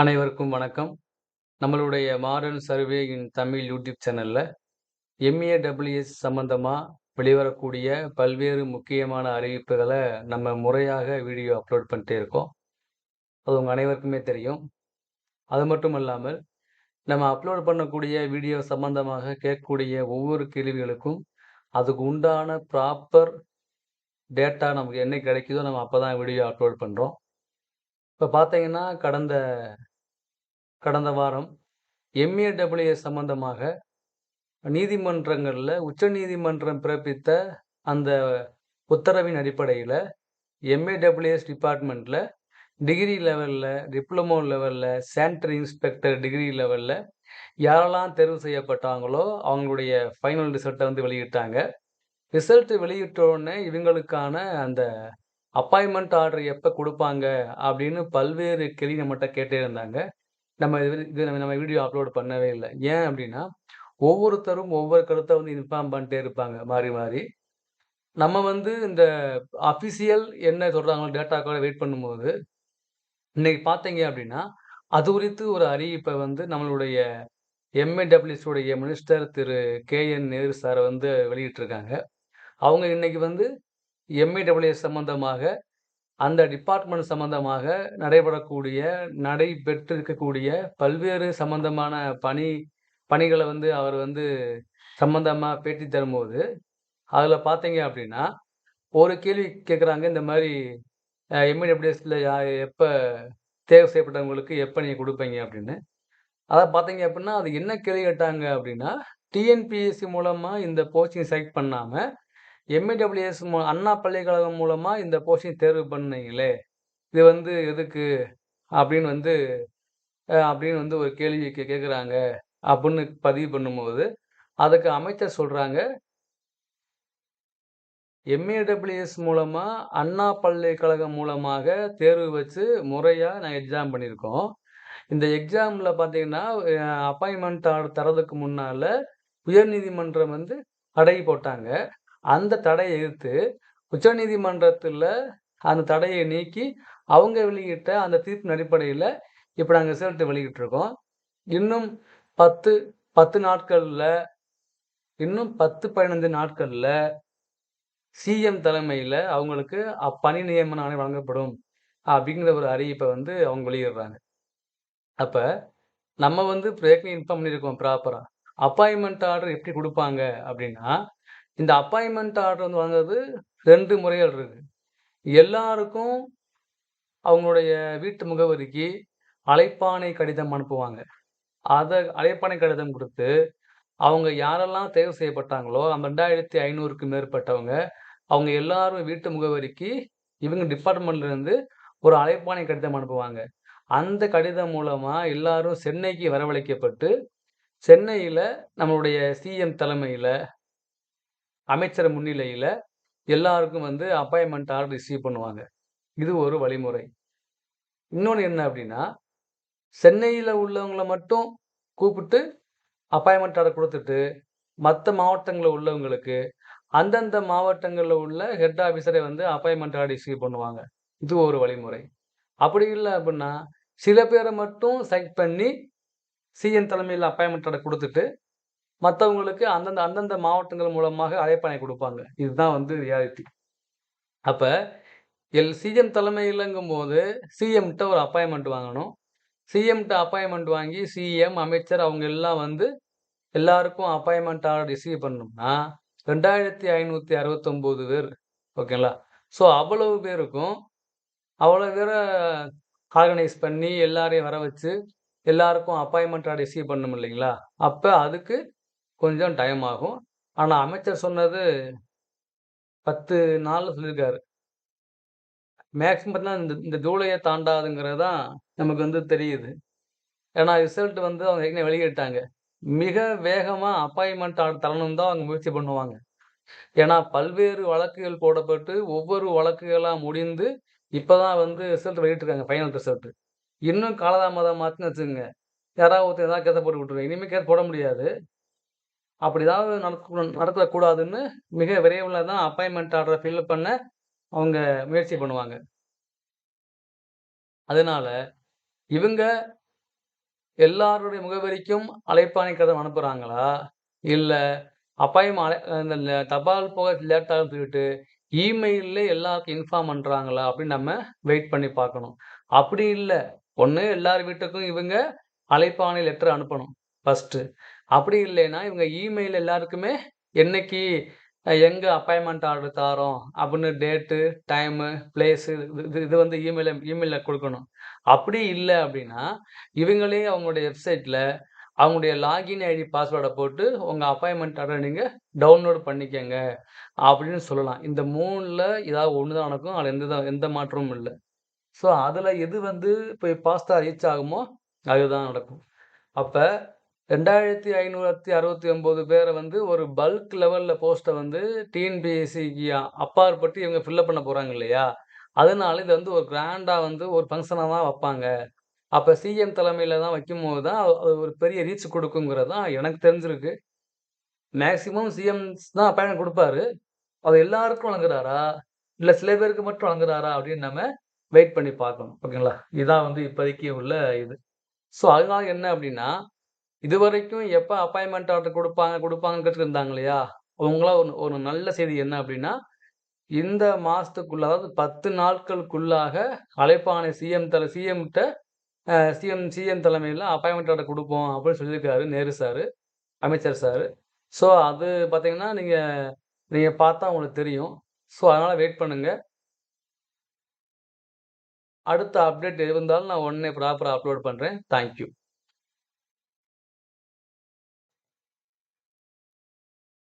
அனைவருக்கும் வணக்கம். நம்மளுடைய modern survey in Tamil YouTube சேனல்ல எம்.ஏ.டபிள்யூ.எஸ் சம்மந்தமாக வெளிவரக்கூடிய பல்வேறு முக்கியமான அறிவிப்புகளை நம்ம முறையாக வீடியோ அப்லோட் பண்ணிட்டே இருக்கோம். அது உங்கள் அனைவருக்குமே தெரியும். அது மட்டும் இல்லாமல் நம்ம அப்லோட் பண்ணக்கூடிய வீடியோ சம்மந்தமாக கேட்கக்கூடிய ஒவ்வொரு கேள்விகளுக்கும், அதுக்கு உண்டான ப்ராப்பர் டேட்டா நமக்கு என்ன கிடைக்குதோ, நம்ம அப்போ தான் வீடியோ அப்லோட் பண்ணுறோம் இப்போ பார்த்தீங்கன்னா, கடந்த கடந்த வாரம் எம்.ஏ.டபிள்யூ.எஸ் சம்மந்தமாக நீதிமன்றங்களில் உச்சநீதிமன்றம் பிறப்பித்த அந்த உத்தரவின் அடிப்படையில் எம்.ஏ.டபிள்யூ.எஸ் டிபார்ட்மெண்ட்டில் டிகிரி லெவலில் டிப்ளமோ லெவலில் சானிட்டரி இன்ஸ்பெக்டர் டிகிரி லெவலில் யாரெல்லாம் தேர்வு செய்யப்பட்டாங்களோ, அவங்களுடைய ஃபைனல் ரிசல்ட்டை வந்து வெளியிட்டாங்க. ரிசல்ட்டு வெளியிட்ட உடனே இவங்களுக்கான அந்த அப்பாயின்மெண்ட் ஆர்டர் எப்போ கொடுப்பாங்க அப்படின்னு பல்வேறு கேள்வி நம்மகிட்ட கேட்டே இருந்தாங்க. நம்ம இது இது நம்ம வீடியோ அப்லோட் பண்ணவே இல்லை ஏன் அப்படின்னா, ஒவ்வொருத்தரும் ஒவ்வொரு கருத்தை வந்து இன்ஃபார்ம் பண்ணிட்டே இருப்பாங்க மாறி மாறி. நம்ம வந்து இந்த அஃபிஷியல் என்ன சொல்கிறாங்களோ டேட்டாக்காக வெயிட் பண்ணும்போது, இன்னைக்கு பார்த்தீங்க அப்படின்னா, அது குறித்து ஒரு அறிவிப்பை வந்து நம்மளுடைய எம்ஏடபிள்யூஸுடைய minister Thiru K N Nehru sir வந்து வெளியிட்டிருக்காங்க. அவங்க இன்னைக்கு வந்து எம்.ஏ.டபிள்யூஎஸ் சம்மந்தமாக, அந்த டிபார்ட்மெண்ட் சம்மந்தமாக நடைபெறக்கூடிய, நடைபெற்றிருக்கக்கூடிய பல்வேறு சம்மந்தமான பணி பணிகளை வந்து அவர் வந்து சம்பந்தமாக பேட்டி தரும்போது, அதில் பார்த்தீங்க அப்படின்னா, ஒரு கேள்வி கேட்குறாங்க. இந்த மாதிரி அ எம்.ஏ.டபிள்யூஎஸ்ல யா தேர்வு செய்யப்பட்டவங்களுக்கு எப்போ நீங்கள் கொடுப்பீங்க அப்படின்னு. அதை பார்த்தீங்க அப்படின்னா, அது என்ன கேள்வி கேட்டாங்க அப்படின்னா, டிஎன்பிஎஸ்சி மூலமாக இந்த கோச்சிங் செலக்ட் பண்ணாமல் எம்.ஏ.டபிள்யூஎஸ் மூ அண்ணா பல்கலைக்கழகம் மூலமாக இந்த போஸ்டிங் தேர்வு பண்ணீங்களே, இது வந்து எதுக்கு? அப்படின்னு வந்து அப்படின்னு வந்து ஒரு கேள்வி கே கேட்குறாங்க. அப்படின்னு பதிவு பண்ணும்போது, அதுக்கு அமைச்சர் சொல்கிறாங்க எம்.ஏ.டபிள்யூஎஸ் மூலமாக அண்ணா பல்கலைக்கழகம் மூலமாக தேர்வு வச்சு முறையாக நாங்கள் எக்ஸாம் பண்ணியிருக்கோம். இந்த எக்ஸாமில் பார்த்தீங்கன்னா, அப்பாயின்மெண்ட் தரதுக்கு முன்னால் உயர்நீதிமன்றம் வந்து தடை போட்டாங்க. அந்த தடையை எதிர்த்து உச்சநீதிமன்றத்தில் அந்த தடையை நீக்கி, அவங்க வெளியிட்ட அந்த தீர்ப்பின் அடிப்படையில் இப்போ நாங்கள் ரிசல்ட் வெளியிட்டிருக்கோம். இன்னும் பத்து பத்து நாட்களில் இன்னும் பத்து பதினைந்து நாட்களில் சி.எம் தலைமையில் அவங்களுக்கு அப்பணி நியமன ஆணை வழங்கப்படும். அப்படிங்கிற ஒரு அறிவிப்பை வந்து அவங்க வெளியிடுறாங்க. அப்போ நம்ம வந்து ஏற்கனவே இன்ஃபார்ம் பண்ணியிருக்கோம் ப்ராப்பராக அப்பாயின்மெண்ட் ஆர்டர் எப்படி கொடுப்பாங்க அப்படின்னா, இந்த அப்பாயின்மெண்ட் ஆர்டர் வந்து வாங்குறது ரெண்டு முறைகள் இருக்கு. எல்லாருக்கும் அவங்களுடைய வீட்டு முகவரிக்கு அழைப்பானை கடிதம் அனுப்புவாங்க. அதை அழைப்பானை கடிதம் கொடுத்து அவங்க யாரெல்லாம் தேர்வு செய்யப்பட்டாங்களோ, அந்த 2500க்கு மேற்பட்டவங்க, அவங்க எல்லாரும் வீட்டு முகவரிக்கு இவங்க டிபார்ட்மெண்ட்லேருந்து ஒரு அழைப்பானை கடிதம் அனுப்புவாங்க. அந்த கடிதம் மூலமாக எல்லாரும் சென்னைக்கு வரவழைக்கப்பட்டு, சென்னையில் நம்மளுடைய சி.எம் தலைமையில் அமைச்சர் முன்னிலையில் எல்லாருக்கும் வந்து அப்பாயின்மெண்ட் ஆர்டர் ரிசீவ் பண்ணுவாங்க. இது ஒரு வழிமுறை. இன்னொன்று என்ன அப்படின்னா, சென்னையில் உள்ளவங்களை மட்டும் கூப்பிட்டு அப்பாயின்மெண்ட் ஆர்டர் கொடுத்துட்டு மற்ற மாவட்டங்களில் உள்ளவங்களுக்கு அந்தந்த மாவட்டங்களில் உள்ள ஹெட் ஆஃபீஸரை வந்து அப்பாயின்மெண்ட் ஆர்டர் ரிசீவ் பண்ணுவாங்க. இது ஒரு வழிமுறை. அப்படி இல்லை அப்படின்னா, சில பேரை மட்டும் செலக்ட் பண்ணி சிஎன் தலைமையில் அப்பாயின்மெண்ட் ஆர்டர் கொடுத்துட்டு மற்றவங்களுக்கு அந்தந்த அந்தந்த மாவட்டங்கள் மூலமாக அழைப்பணை கொடுப்பாங்க இதுதான் வந்து ரியாலிட்டி. அப்போ எல் சி.எம் தலைமையிலங்கும்போது, சிஎம்கிட்ட ஒரு அப்பாயின்மெண்ட் வாங்கணும். சிஎம்கிட்ட அப்பாயின்மெண்ட் வாங்கி சி.எம், அமைச்சர் அவங்க எல்லாம் வந்து எல்லாருக்கும் அப்பாயின்மெண்ட் ஆர்டர் ரிசீவ் பண்ணணும்னா, 2569 பேர். ஓகேங்களா? ஸோ அவ்வளவு பேருக்கும் அவ்வளோ பேரை ஆர்கனைஸ் பண்ணி எல்லாரையும் வர வச்சு, எல்லாருக்கும் அப்பாயின்மெண்ட் ஆர்டர் ரிசீவ் பண்ணணும் இல்லைங்களா? அப்போ அதுக்கு கொஞ்சம் டைம் ஆகும். ஆனால் அமைச்சர் சொன்னது பத்து நாளில் சொல்லியிருக்காரு. மேக்ஸிமம் பார்த்தீங்கன்னா, இந்த இந்த ஜூலையை தாண்டாதுங்கிறது தான் நமக்கு வந்து தெரியுது. ஏன்னா ரிசல்ட் வந்து அவங்க ஏற்கனவே வெளியிட்டாங்க. மிக வேகமாக அப்பாயின்மெண்ட் ஆர்டர் தரணும்னு தான் அவங்க முயற்சி பண்ணுவாங்க. ஏன்னா பல்வேறு வழக்குகள் போடப்பட்டு, ஒவ்வொரு வழக்குகளாக முடிந்து, இப்போ தான் வந்து ரிசல்ட் வெளியிட்டிருக்காங்க ஃபைனல் ரிசல்ட். இன்னும் காலதாமதம் மாற்றின்னு வச்சுக்கோங்க யாராவது ஒருத்தர் ஏதாவது கேஸ போட்டு விட்டுருவாங்க. இனிமேல் கேஸ் போட முடியாது. அப்படி ஏதாவது நடக்க நடக்கக்கூடாதுன்னு மிக விரைவில் தான் அப்பாயின்மெண்ட் ஆர்டரை ஃபில் பண்ண அவங்க முயற்சி பண்ணுவாங்க. அதனால, இவங்க எல்லாருடைய முகவரிக்கும் அழைப்பாணி கதம் அனுப்புறாங்களா? இல்ல அப்பாயம் அலை இந்த தபால் போக லேட் ஆகும்னு சொல்லிட்டு, இமெயிலில் எல்லாருக்கும் இன்ஃபார்ம் பண்றாங்களா? அப்படின்னு நம்ம வெயிட் பண்ணி பார்க்கணும். அப்படி இல்லை ஒண்ணு எல்லார் வீட்டுக்கும் இவங்க அழைப்பாணி லெட்டர் அனுப்பணும் ஃபஸ்ட்டு அப்படி இல்லைன்னா, இவங்க இமெயில் எல்லாருக்குமே என்னைக்கு எங்கே அப்பாயின்மெண்ட் ஆர்டர் தாரோம் அப்படின்னு டேட்டு, டைமு, பிளேஸு இது இது வந்து இமெயில்ல இமெயிலில் கொடுக்கணும் அப்படி இல்லை அப்படின்னா, இவங்களே அவங்களுடைய வெப்சைட்டில் அவங்களுடைய லாகின் ஐடி, பாஸ்வேர்டை போட்டு உங்கள் அப்பாயின்மெண்ட் ஆர்டரை நீங்கள் டவுன்லோட் பண்ணிக்கங்க அப்படின்னு சொல்லலாம். இந்த மூணில் ஏதாவது ஒன்று தான் நடக்கும். அதில் எந்த எந்த மாற்றமும் இல்லை ஸோ, அதில் எது வந்து போய் பாஸ்தா ரீச் ஆகுமோ, அதுதான் நடக்கும். அப்போ ரெண்டாயிரத்தி ஐநூறுத்தி அறுபத்தி ஒம்பது பேரை வந்து ஒரு பல்க் லெவலில் போஸ்ட்டை வந்து டிஎன்பிஎஸ்சிக்கு அப்பாற்பட்டு இவங்க ஃபில்லப் பண்ண போகிறாங்க இல்லையா? அதனால இது வந்து ஒரு கிராண்டாக வந்து ஒரு ஃபங்க்ஷனாக தான் வைப்பாங்க அப்போ சிஎம் தலைமையில் தான் வைக்கும் போது தான் அது ஒரு பெரிய ரீச் கொடுக்குங்கிறது தான் எனக்கு தெரிஞ்சிருக்கு. மேக்சிமம் சிஎம்ஸ் தான் அப்பாயின்மென்ட் கொடுப்பாரு அது எல்லாருக்கும் வழங்குறாரா? இல்லை சில பேருக்கு மட்டும் வழங்குறாரா? அப்படின்னு நம்ம வெயிட் பண்ணி பார்க்கணும். ஓகேங்களா? இதான் வந்து இப்போதைக்கு உள்ள இது. ஸோ, அதனால என்ன அப்படின்னா, இது வரைக்கும் எப்போ அப்பாயின்மெண்ட் ஆர்டர் கொடுப்பாங்க கொடுப்பாங்கன்னு இருந்தாங்க இல்லையா? அவங்கலாம் ஒரு ஒரு நல்ல செய்தி என்ன அப்படின்னா, இந்த மாதத்துக்குள்ள அதாவது 10 நாட்களுக்குள்ளாக அழைப்பானை சிஎம் தல சிஎம்கிட்ட சிஎம் சிஎம் தலைமையில் அப்பாயின்மெண்ட் ஆர்டர் கொடுப்போம் அப்படின்னு சொல்லியிருக்காரு நேரு சார் அமைச்சர் சாரு. ஸோ, அது பார்த்தீங்கன்னா, நீங்கள் நீங்கள் பார்த்தா உங்களுக்கு தெரியும். ஸோ, அதனால் வெயிட் பண்ணுங்கள் அடுத்த அப்டேட் இருந்தாலும் நான் உடனே ப்ராப்பராக அப்லோட் பண்ணுறேன் தேங்க் யூ.